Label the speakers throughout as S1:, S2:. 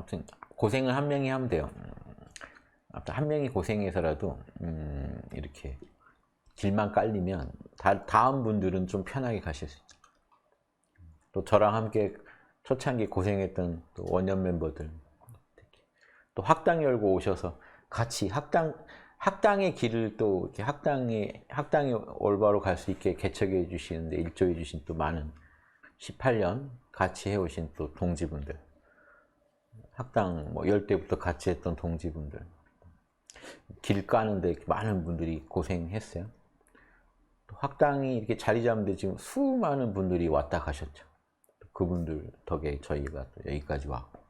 S1: 아무튼 고생을 한 명이 하면 돼요. 음, 아무튼 한 명이 고생해서라도 음, 이렇게 길만 깔리면 다, 다음 분들은 좀 편하게 가실 수 있죠. 또 저랑 함께 초창기 고생했던 또 원년 멤버들 또 학당 열고 오셔서 같이 학당 학당의 길을 또 이렇게 학당에 학당이 올바로 갈 수 있게 개척해 주시는데 일조해 주신 또 많은 18년 같이 해 오신 또 동지분들 학당 뭐열 때부터 같이 했던 동지분들 길 까는데 많은 분들이 고생했어요. 또 학당이 이렇게 자리 잡는데 지금 수많은 분들이 왔다 가셨죠. 그분들 덕에 저희가 또 여기까지 왔고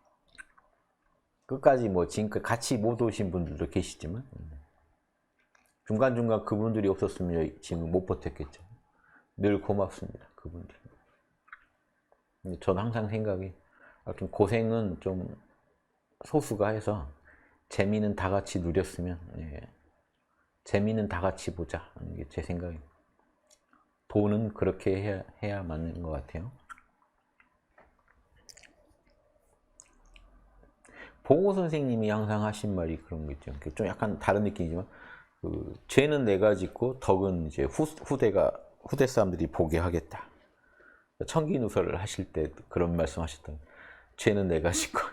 S1: 끝까지 뭐 지금까지 같이 못 오신 분들도 계시지만 음. 중간중간 그분들이 없었으면 지금 못 버텼겠죠. 늘 고맙습니다. 그분들. 저는 항상 생각이 하여튼 고생은 좀 소수가 해서 재미는 다 같이 누렸으면 예. 재미는 다 같이 보자 하는 게제 생각입니다. 돈은 그렇게 해야, 해야 맞는 것 같아요. 봉호 선생님이 항상 하신 말이 그런 거 있죠. 좀 약간 다른 느낌이지만 그 죄는 내가 짓고 덕은 이제 후, 후대가 후대 사람들이 보게 하겠다. 청기누설을 하실 때 그런 말씀하셨던 죄는 내가 짓고 어,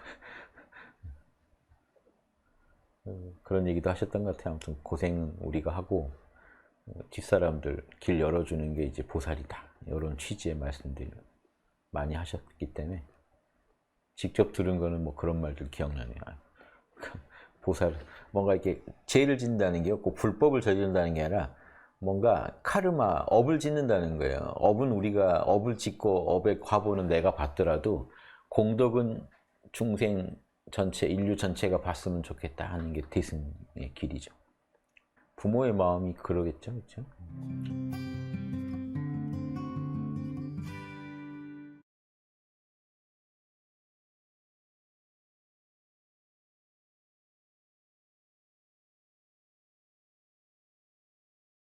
S1: 그런 얘기도 하셨던 것 같아요. 아무튼 고생은 우리가 하고 어, 뒷사람들 길 열어주는 게 이제 보살이다. 이런 취지의 말씀들 많이 하셨기 때문에 직접 들은 거는 뭐 그런 말들 기억나네요. 아, 보살 뭔가 이렇게 죄를 짓는다는 게 없고 불법을 저지른다는 게 아니라 뭔가 카르마 업을 짓는다는 거예요. 업은 우리가 업을 짓고 업의 과보는 내가 받더라도 공덕은 중생 전체 인류 전체가 봤으면 좋겠다 하는 게 대승의 길이죠. 부모의 마음이 그러겠죠, 그렇죠?